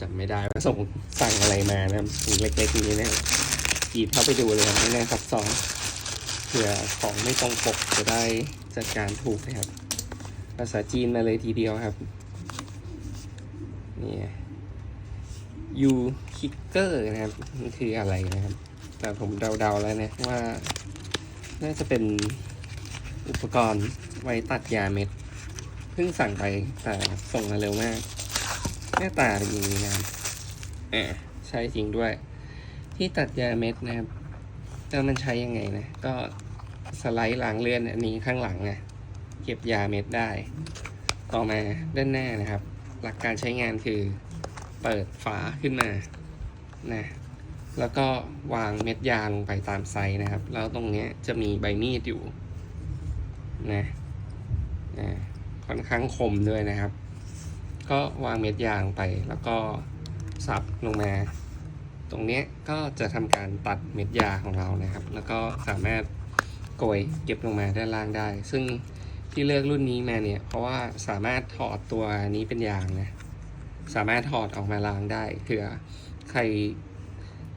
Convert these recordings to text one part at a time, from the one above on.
จำไม่ได้ว่าส่งสั่งอะไรมานะครับถุงเล็กๆนี้นะหยิบเข้าไปดูเลยไม่แน่ซับซ้อนเผื่อของไม่ตรงปกจะได้จัดการถูกนะครับ ภาษาจีนมาเลยทีเดียวครับนี่ยูคิกเกอร์นะครับมันคืออะไรนะครับ แต่ผมเดาๆแล้วนะว่า น่าจะเป็นอุปกรณ์ไว้ตัดยาเม็ด เพิ่งสั่งไปแต่ส่งมาเร็วมาก หน้าตาเป็นอย่างนี้นะครับอ่าใช่จริงด้วย ที่ตัดยาเม็ดนะครับแล้วมันใช้ยังไงนะ ก็สไลด์ล้างเลื่อนอันนี้ข้างหลังนะเก็บยาเม็ดได้ ต่อมาด้านหน้านะครับ หลักการใช้งานคือเปิดฝาขึ้นมานะแล้วก็วางเม็ดยาลงไปตามไซส์นะครับ แล้วตรงเนี้ยจะมีใบมีดอยู่นะนะค่อนข้างคมด้วยนะครับ ก็วางเม็ดยาลงไปแล้วก็สับลงมา ตรงนี้ก็จะทำการตัดเม็ดยาของเรานะครับ แล้วก็สามารถโกยเก็บลงมาด้านล่างได้ ซึ่งที่เลือกรุ่นนี้มาเนี่ย เพราะว่าสามารถถอดตัวนี้เป็นยางนะ สามารถถอดออกมาล้างได้เผื่อใคร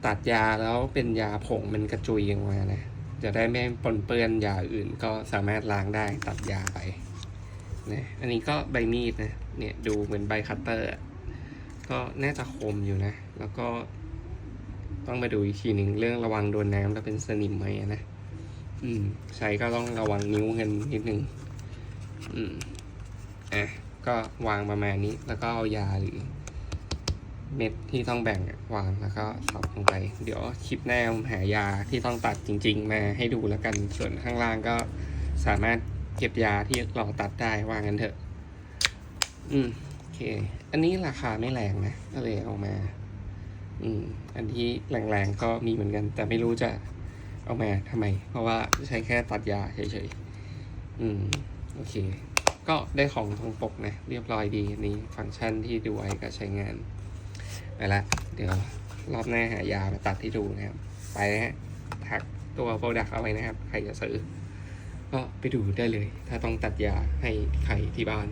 ตัดยาแล้วเป็นยาผงมันกระจุยออกมานะ จะได้ไม่ปนเปื้อนยาอื่นก็สามารถล้างได้ตัดยาไป นะอันนี้ก็ใบมีดนะเนี่ยดูเหมือนใบคัตเตอร์ก็น่าจะคมอยู่นะ แล้วก็ต้องมาดูอีกทีหนึ่งเรื่องระวังโดนน้ำแล้วเป็นสนิมไหมนะอืมใช้ก็ต้องระวังนิ้วกันนิดนึงอืมอะก็วางประมาณนี้แล้วก็เอายาหรือ เม็ดที่ต้องแบ่งวางแล้วก็สับลงไป เดี๋ยวคลิปหน้าผมหายาที่ต้องตัดจริง ๆ มาให้ดูแล้วกันส่วนข้างล่างก็สามารถ เก็บยาที่เราตัดได้วางกันเถอะ อืมโอเค อันนี้ราคาไม่แรงนะก็เลยเอามา อืม อันที่แรงๆก็มีเหมือนกัน แต่ไม่รู้จะเอามาทำไม เพราะว่าใช้แค่ตัดยาเฉยๆ อืม โอเค ก็ได้ของตรงปกนะ เรียบร้อยดีนี้ฟังก์ชันที่ดูไว้ก็ใช้งานไปละ เดี๋ยวรอบหน้าหายามาตัดที่ดูนะครับ ไปนะฮะ ทักตัวโปรดักเอาไว้นะครับ ใครจะซื้อ ก็ไปดูได้เลย ถ้าต้องตัดยาให้ใครที่บ้าน